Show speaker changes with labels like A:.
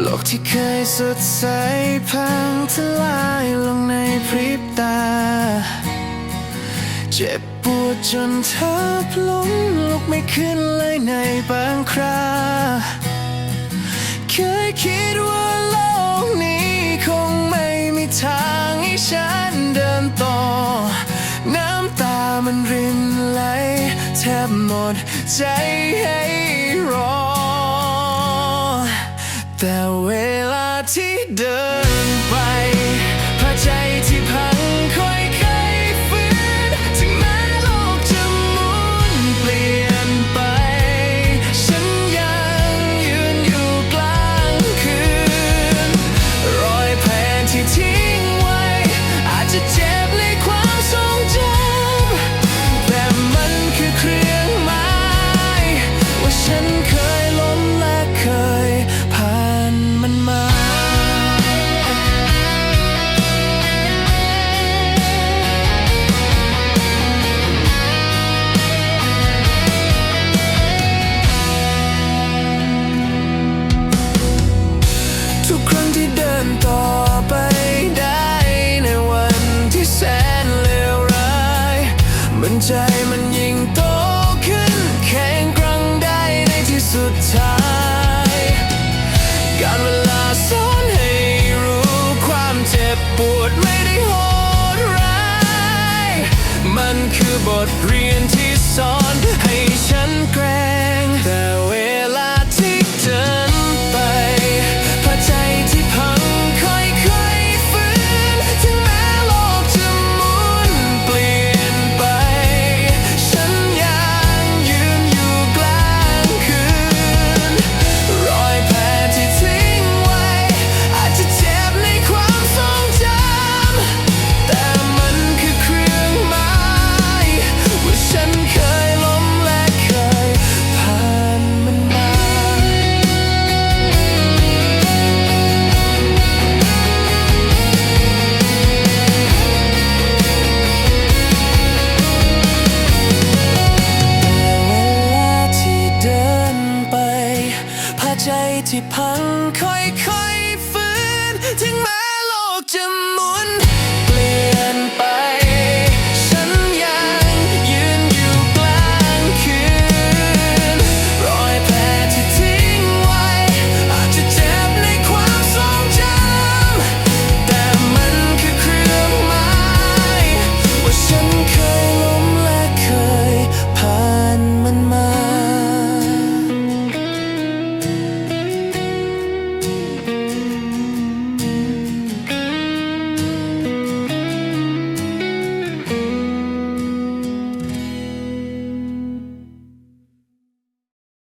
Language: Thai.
A: โลกที่เคยสดใสพังทลายลงในพริบตา เจ็บปวดจนเธอพลุงลุกไม่ขึ้นเลยในบางครา เคยคิดว่าโลกนี้คงไม่มีทางให้ฉันเดินต่อ น้ำตามันรินไหลแทบหมดใจให้รอ แต่เวลาที่เดินไปพาใจที่พังค่อยๆฟื้นถึงแม้โลกจะหมุนเปลี่ยนไป ฉันยังยืนอยู่กลางคืน รอยแผลที่ทิ้งไว้ อาจจะเจ็บในความทรงจำแต่มันคือเครื่องหมายว่าฉัน ทุกครั้งที่เดินต่อไปได้ในวันที่แสนเลวร้าย มันใจมันยิ่งโตขึ้น แข็งกร่งได้ในที่สุดท้าย การเวลาสอนให้รู้ความเจ็บปวดไม่ได้โหดร้าย มันคือบทเรียนที่ ที่พังค่อยๆฟื้น ถึงแม้โลกจะมุน